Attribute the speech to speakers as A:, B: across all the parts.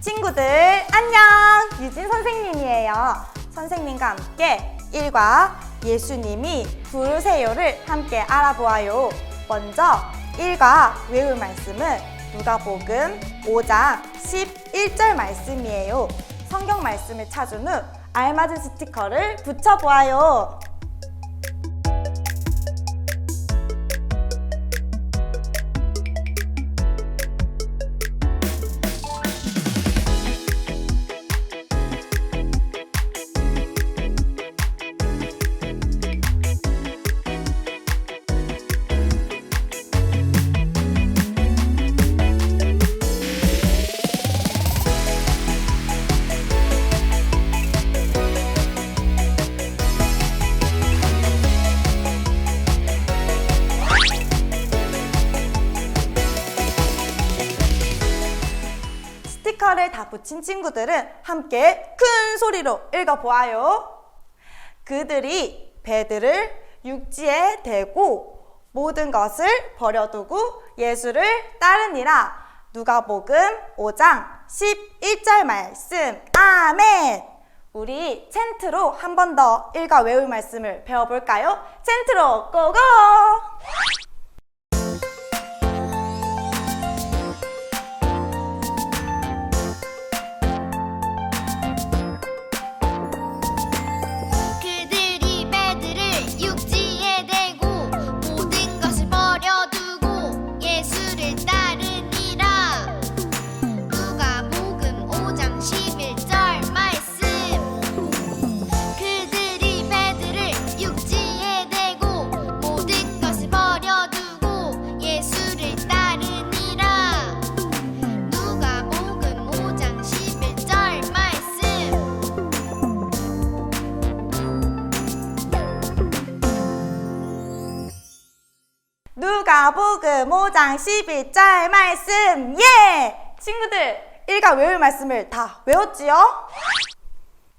A: 친구들 안녕! 유진 선생님이에요. 선생님과 함께 일과 예수님이 부르세요를 함께 알아보아요. 먼저 일과 외울 말씀은 누가복음 5장 11절 말씀이에요. 성경 말씀을 찾은 후 알맞은 스티커를 붙여보아요. 붙인 친구들은 함께 큰 소리로 읽어보아요. 그들이 배들을 육지에 대고 모든 것을 버려두고 예수를 따르니라. 누가복음 5장 11절 말씀. 아멘. 우리 챈트로 한 번 더 읽어 외울 말씀을 배워볼까요? 챈트로 고고! 5장 11절 말씀 예! 친구들 일과 외울 말씀을 다 외웠지요?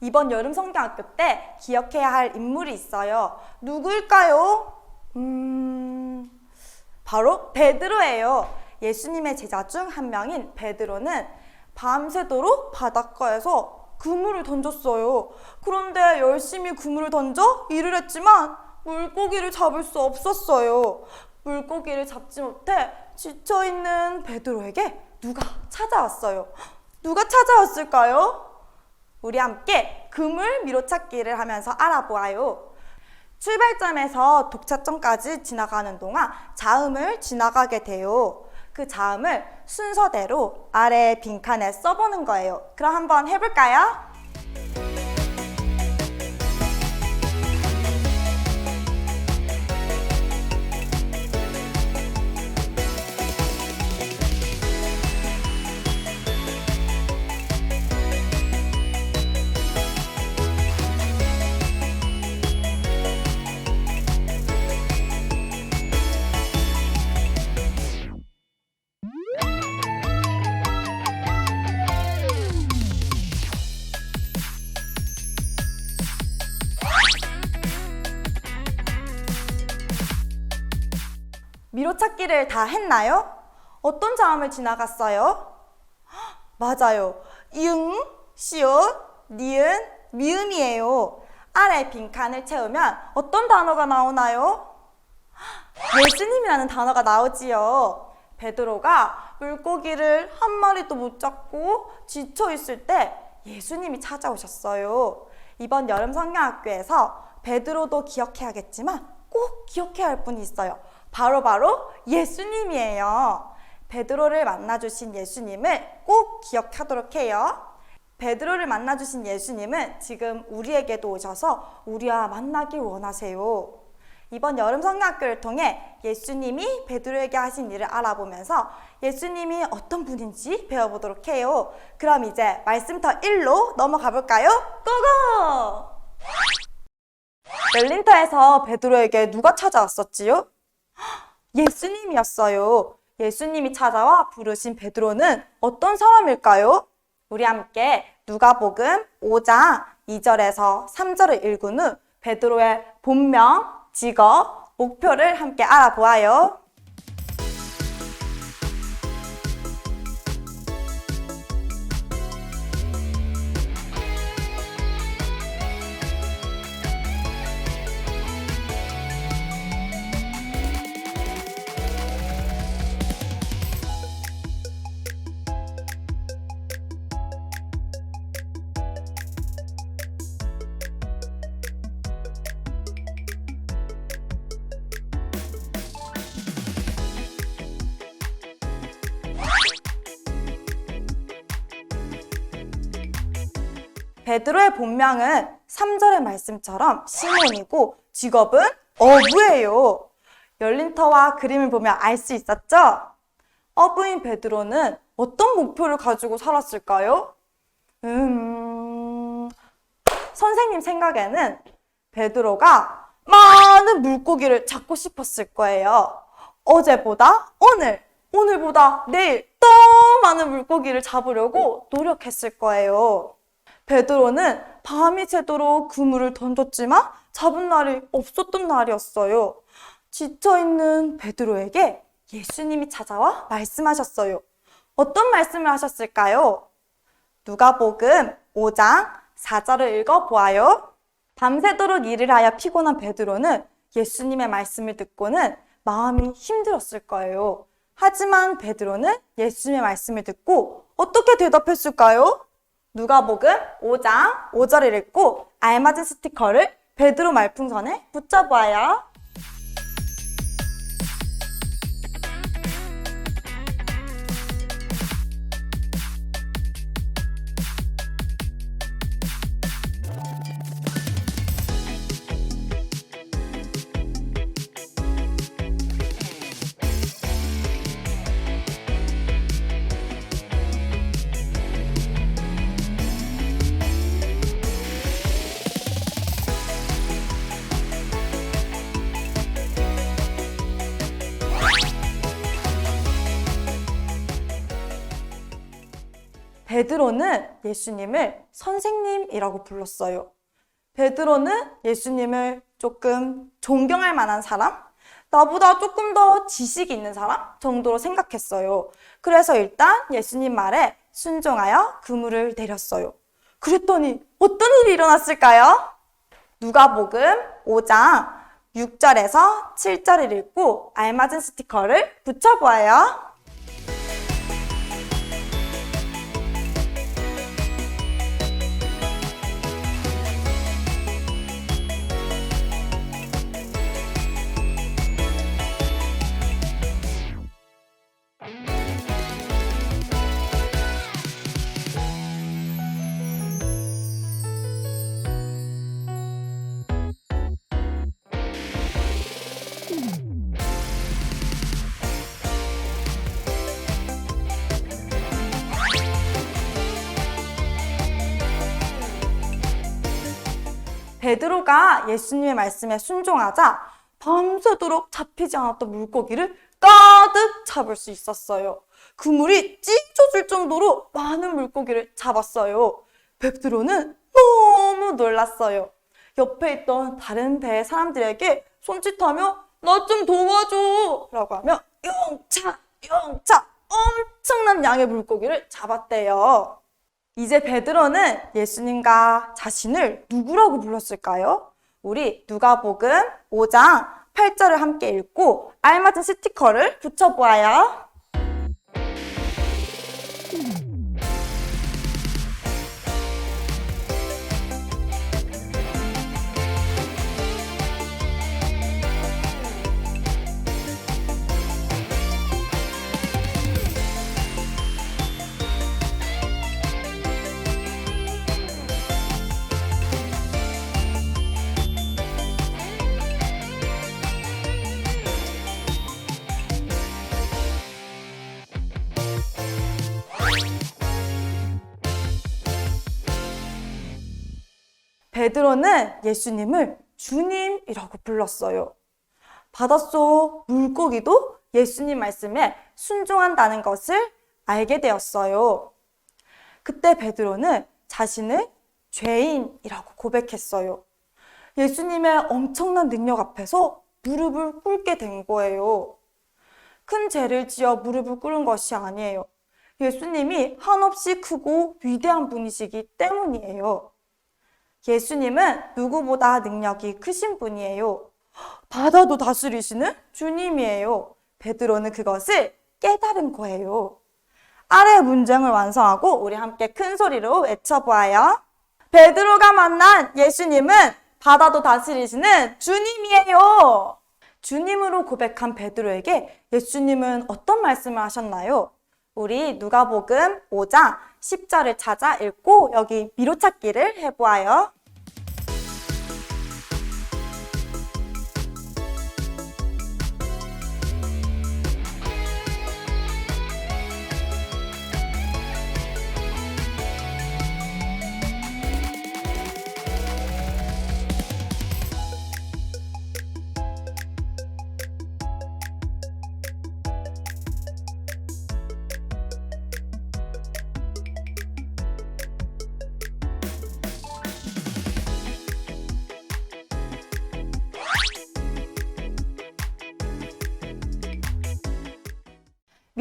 A: 이번 여름 성경학교 때 기억해야 할 인물이 있어요. 누구일까요? 음... 바로 베드로예요. 예수님의 제자 중 한 명인 베드로는 밤새도록 바닷가에서 그물을 던졌어요. 그런데 열심히 그물을 던져 일을 했지만 물고기를 잡을 수 없었어요. 물고기를 잡지 못해 지쳐있는 베드로에게 누가 찾아왔어요. 누가 찾아왔을까요? 우리 함께 그물 미로찾기를 하면서 알아보아요. 출발점에서 독차점까지 지나가는 동안 자음을 지나가게 돼요. 그 자음을 순서대로 아래 빈칸에 써보는 거예요. 그럼 한번 해볼까요? 미로찾기를 다 했나요? 어떤 자음을 지나갔어요? 헉, 맞아요. 이응, 시옷, 니은, 미음이에요. 아래 빈칸을 채우면 어떤 단어가 나오나요? 헉, 예수님이라는 단어가 나오지요. 베드로가 물고기를 한 마리도 못 잡고 지쳐 있을 때 예수님이 찾아오셨어요. 이번 여름 성경학교에서 베드로도 기억해야겠지만 꼭 기억해야 할 분이 있어요. 바로 바로 예수님이에요. 베드로를 만나주신 예수님을 꼭 기억하도록 해요. 베드로를 만나주신 예수님은 지금 우리에게도 오셔서 우리와 만나길 원하세요. 이번 여름 성경학교를 통해 예수님이 베드로에게 하신 일을 알아보면서 예수님이 어떤 분인지 배워보도록 해요. 그럼 이제 말씀터 1로 넘어가 볼까요? 고고! 멜린터에서 베드로에게 누가 찾아왔었지요? 예수님이었어요. 예수님이 찾아와 부르신 베드로는 어떤 사람일까요? 우리 함께 누가복음 5장 2절에서 3절을 읽은 후 베드로의 본명, 직업, 목표를 함께 알아보아요. 베드로의 본명은 3절의 말씀처럼 시몬이고 직업은 어부예요. 열린터와 그림을 보면 알 수 있었죠? 어부인 베드로는 어떤 목표를 가지고 살았을까요? 음, 선생님 생각에는 베드로가 많은 물고기를 잡고 싶었을 거예요. 어제보다 오늘, 오늘보다 내일 더 많은 물고기를 잡으려고 노력했을 거예요. 베드로는 밤이 새도록 그물을 던졌지만 잡은 날이 없었던 날이었어요. 지쳐있는 베드로에게 예수님이 찾아와 말씀하셨어요. 어떤 말씀을 하셨을까요? 누가복음 5장 4절을 읽어 보아요. 밤새도록 일을 하여 피곤한 베드로는 예수님의 말씀을 듣고는 마음이 힘들었을 거예요. 하지만 베드로는 예수님의 말씀을 듣고 어떻게 대답했을까요? 누가복음 5장 5절을 읽고 알맞은 스티커를 베드로 말풍선에 붙여보아요. 베드로는 예수님을 선생님이라고 불렀어요. 베드로는 예수님을 조금 존경할 만한 사람? 나보다 조금 더 지식이 있는 사람 정도로 생각했어요. 그래서 일단 예수님 말에 순종하여 그물을 내렸어요. 그랬더니 어떤 일이 일어났을까요? 누가복음 5장 6절에서 7절을 읽고 알맞은 스티커를 붙여보아요. 베드로가 예수님의 말씀에 순종하자 밤새도록 잡히지 않았던 물고기를 가득 잡을 수 있었어요. 그물이 찢어질 정도로 많은 물고기를 잡았어요. 베드로는 너무 놀랐어요. 옆에 있던 다른 배의 사람들에게 손짓하며 나 좀 도와줘 라고 하며 영차 영차 엄청난 양의 물고기를 잡았대요. 이제 베드로는 예수님과 자신을 누구라고 불렀을까요? 우리 누가복음 5장 8절을 함께 읽고 알맞은 스티커를 붙여보아요. 베드로는 예수님을 주님이라고 불렀어요. 바닷속 물고기도 예수님 말씀에 순종한다는 것을 알게 되었어요. 그때 베드로는 자신을 죄인이라고 고백했어요. 예수님의 엄청난 능력 앞에서 무릎을 꿇게 된 거예요. 큰 죄를 지어 무릎을 꿇은 것이 아니에요. 예수님이 한없이 크고 위대한 분이시기 때문이에요. 예수님은 누구보다 능력이 크신 분이에요. 바다도 다스리시는 주님이에요. 베드로는 그것을 깨달은 거예요. 아래 문장을 완성하고 우리 함께 큰 소리로 외쳐보아요. 베드로가 만난 예수님은 바다도 다스리시는 주님이에요. 주님으로 고백한 베드로에게 예수님은 어떤 말씀을 하셨나요? 우리 누가복음 5장 10절을 찾아 읽고 여기 미로찾기를 해보아요.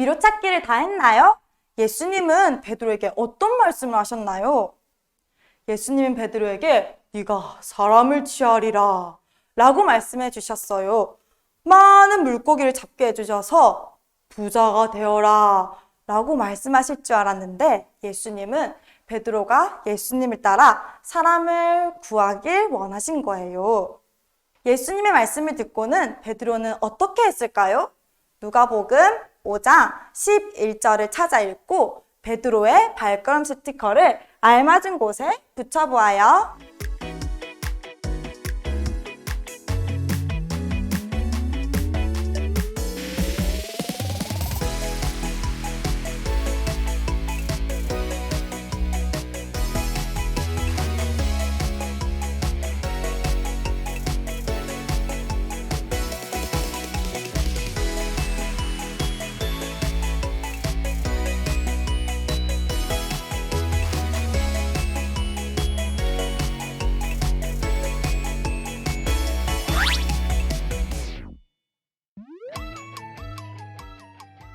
A: 미로찾기를 다 했나요? 예수님은 베드로에게 어떤 말씀을 하셨나요? 예수님은 베드로에게 네가 사람을 취하리라 라고 말씀해 주셨어요. 많은 물고기를 잡게 해주셔서 부자가 되어라 라고 말씀하실 줄 알았는데 예수님은 베드로가 예수님을 따라 사람을 구하길 원하신 거예요. 예수님의 말씀을 듣고는 베드로는 어떻게 했을까요? 누가복음 5장 11절을 찾아 읽고 베드로의 발걸음 스티커를 알맞은 곳에 붙여보아요.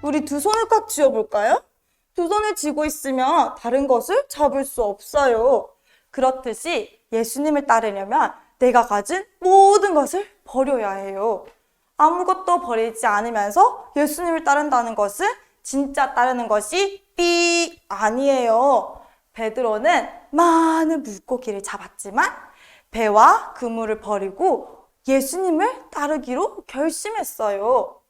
A: 우리 두 손을 꽉 쥐어볼까요? 두 손을 쥐고 있으면 다른 것을 잡을 수 없어요. 그렇듯이 예수님을 따르려면 내가 가진 모든 것을 버려야 해요. 아무것도 버리지 않으면서 예수님을 따른다는 것은 진짜 따르는 것이 삐 아니에요. 베드로는 많은 물고기를 잡았지만 배와 그물을 버리고 예수님을 따르기로 결심했어요.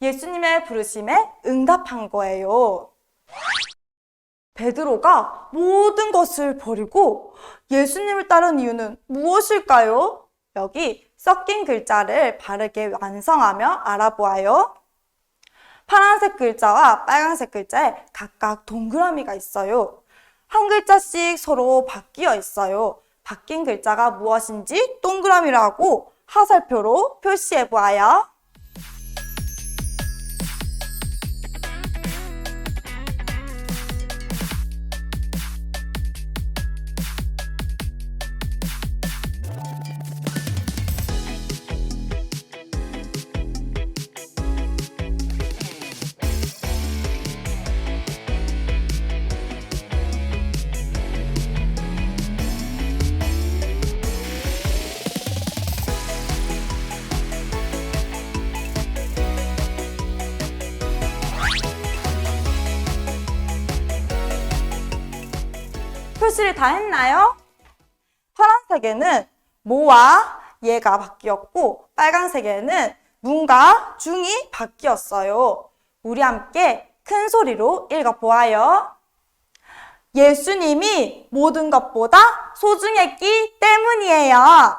A: 예수님의 부르심에 응답한 거예요. 베드로가 모든 것을 버리고 예수님을 따른 이유는 무엇일까요? 여기 섞인 글자를 바르게 완성하며 알아보아요. 파란색 글자와 빨간색 글자에 각각 동그라미가 있어요. 한 글자씩 서로 바뀌어 있어요. 바뀐 글자가 무엇인지 동그라미라고 화살표로 표시해 보아요. 다 했나요? 파란색에는 모와 얘가 바뀌었고 빨간색에는 문과 중이 바뀌었어요. 우리 함께 큰 소리로 읽어보아요. 예수님이 모든 것보다 소중했기 때문이에요.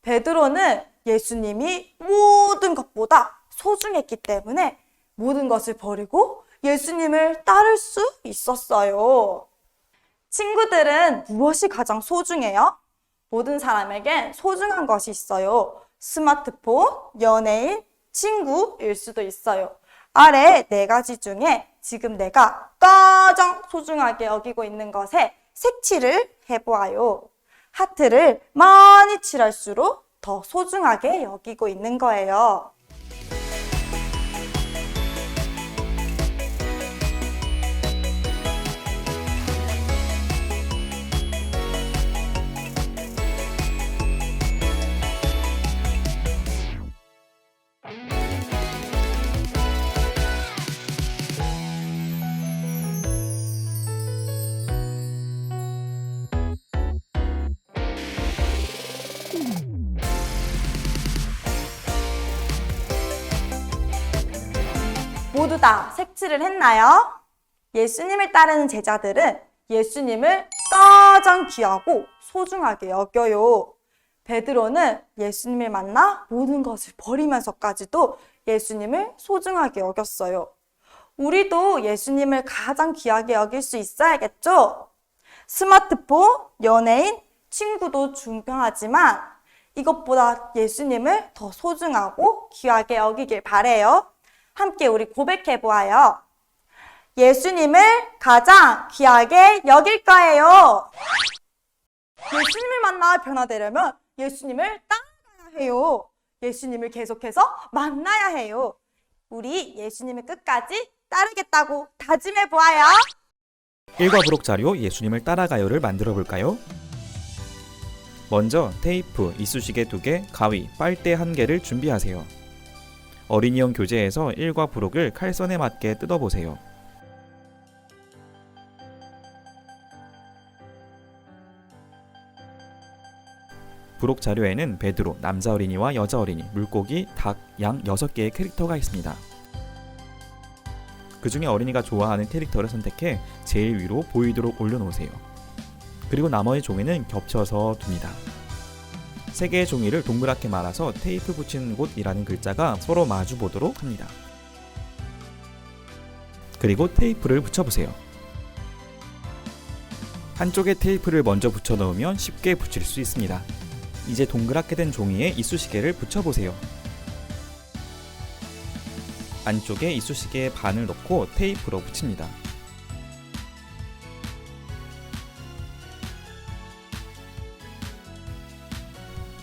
A: 베드로는 예수님이 모든 것보다 소중했기 때문에 모든 것을 버리고 예수님을 따를 수 있었어요. 친구들은 무엇이 가장 소중해요? 모든 사람에겐 소중한 것이 있어요. 스마트폰, 연예인, 친구일 수도 있어요. 아래 네 가지 중에 지금 내가 가장 소중하게 여기고 있는 것에 색칠을 해보아요. 하트를 많이 칠할수록 더 소중하게 여기고 있는 거예요. 모두 다 색칠을 했나요? 예수님을 따르는 제자들은 예수님을 가장 귀하고 소중하게 여겨요. 베드로는 예수님을 만나 모든 것을 버리면서까지도 예수님을 소중하게 여겼어요. 우리도 예수님을 가장 귀하게 여길 수 있어야겠죠? 스마트폰, 연예인, 친구도 중요하지만 이것보다 예수님을 더 소중하고 귀하게 여기길 바래요. 함께 우리 고백해 보아요. 예수님을 가장 귀하게 여길 거예요. 예수님을 만나 변화되려면 예수님을 따라가야 해요. 예수님을 계속해서 만나야 해요. 우리 예수님을 끝까지 따르겠다고 다짐해 보아요.
B: 일과 부록 자료 예수님을 따라가요를 만들어 볼까요? 먼저 테이프, 이쑤시개 2개, 가위, 빨대 1개를 준비하세요. 어린이용 교재에서 일과 부록을 칼선에 맞게 뜯어보세요. 부록 자료에는 베드로, 남자 어린이와 여자 어린이, 물고기, 닭, 양 6개의 캐릭터가 있습니다. 그 중에 어린이가 좋아하는 캐릭터를 선택해 제일 위로 보이도록 올려놓으세요. 그리고 나머지 종이는 겹쳐서 둡니다. 세 개의 종이를 동그랗게 말아서 테이프 붙이는 곳이라는 글자가 서로 마주 보도록 합니다. 그리고 테이프를 붙여보세요. 한쪽에 테이프를 먼저 붙여 넣으면 쉽게 붙일 수 있습니다. 이제 동그랗게 된 종이에 이쑤시개를 붙여보세요. 안쪽에 이쑤시개의 반을 넣고 테이프로 붙입니다.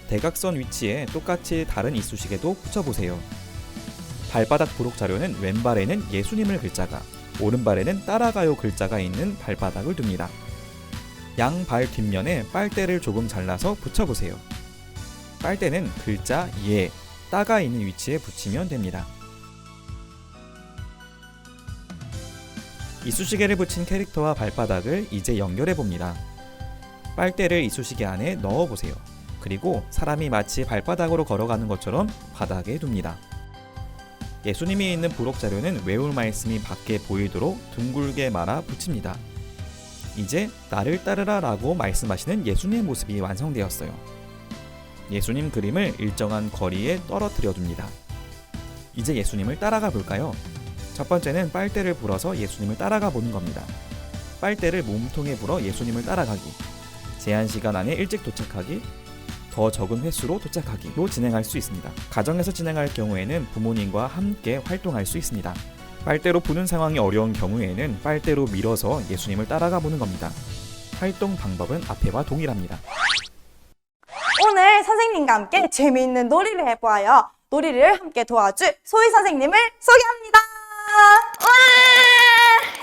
B: 대각선 위치에 똑같이 다른 이쑤시개도 붙여보세요. 발바닥 부록 자료는 왼발에는 예수님을 글자가, 오른발에는 따라가요 글자가 있는 발바닥을 둡니다. 양발 뒷면에 빨대를 조금 잘라서 붙여보세요. 빨대는 글자 예, 따가 있는 위치에 붙이면 됩니다. 이쑤시개를 붙인 캐릭터와 발바닥을 이제 연결해 봅니다. 빨대를 이쑤시개 안에 넣어 보세요. 그리고 사람이 마치 발바닥으로 걸어가는 것처럼 바닥에 둡니다. 예수님이 있는 부록 자료는 외울 말씀이 밖에 보이도록 둥글게 말아 붙입니다. 이제 나를 따르라 라고 말씀하시는 예수님의 모습이 완성되었어요. 예수님 그림을 일정한 거리에 떨어뜨려 둡니다. 이제 예수님을 따라가 볼까요? 첫 번째는 빨대를 불어서 예수님을 따라가 보는 겁니다. 빨대를 몸통에 불어 예수님을 따라가기. 제한 시간 안에 일찍 도착하기. 더 적은 횟수로 도착하기로 진행할 수 있습니다. 가정에서 진행할 경우에는 부모님과 함께 활동할 수 있습니다. 빨대로 부는 상황이 어려운 경우에는 빨대로 밀어서 예수님을 따라가 보는 겁니다. 활동 방법은 앞에와 동일합니다.
A: 오늘 선생님과 함께 재미있는 놀이를 해보아요. 놀이를 함께 도와줄 소희 선생님을 소개합니다.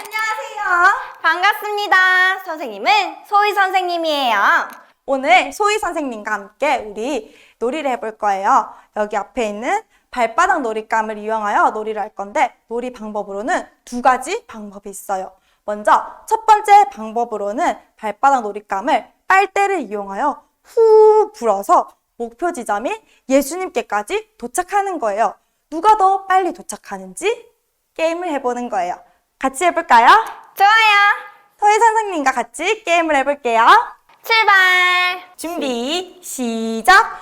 A: 안녕하세요.
C: 반갑습니다. 선생님은 소희 선생님이에요.
A: 오늘 소희 선생님과 함께 우리 놀이를 해볼 거예요. 여기 앞에 있는 발바닥 놀이감을 이용하여 놀이를 할 건데 놀이 방법으로는 두 가지 방법이 있어요. 먼저 첫 번째 방법으로는 발바닥 놀이감을 빨대를 이용하여 후 불어서 목표 지점인 예수님께까지 도착하는 거예요. 누가 더 빨리 도착하는지 게임을 해보는 거예요. 같이 해볼까요?
C: 좋아요.
A: 소희 선생님과 같이 게임을 해볼게요.
C: 출발.
A: 준비 시작.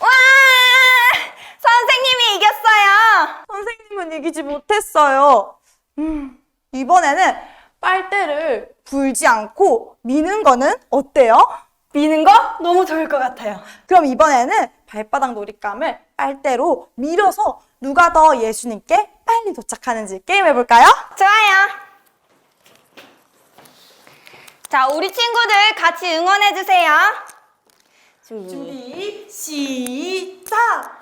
C: 와! 선생님이 이겼어요.
A: 선생님은 이기지 못했어요. 음, 이번에는 빨대를 불지 않고 미는 거는 어때요? 미는 거?
C: 너무 좋을 것 같아요.
A: 그럼 이번에는 발바닥 놀잇감을 빨대로 밀어서 누가 더 예수님께 빨리 도착하는지 게임 해볼까요?
C: 좋아요. 자, 우리 친구들 같이 응원해 주세요. 준비.
A: 준비 시작.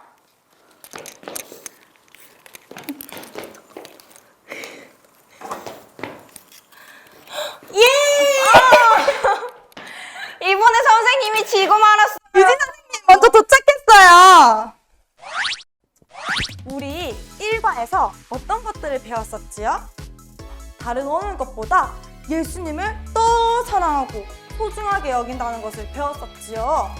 A: 배웠었지요? 다른 어느 것보다 예수님을 더 사랑하고 소중하게 여긴다는 것을 배웠었지요.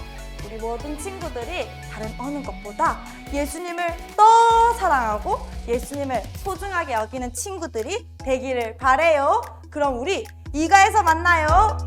A: 우리 모든 친구들이 다른 어느 것보다 예수님을 더 사랑하고 예수님을 소중하게 여기는 친구들이 되기를 바래요. 그럼 우리 이가에서 만나요.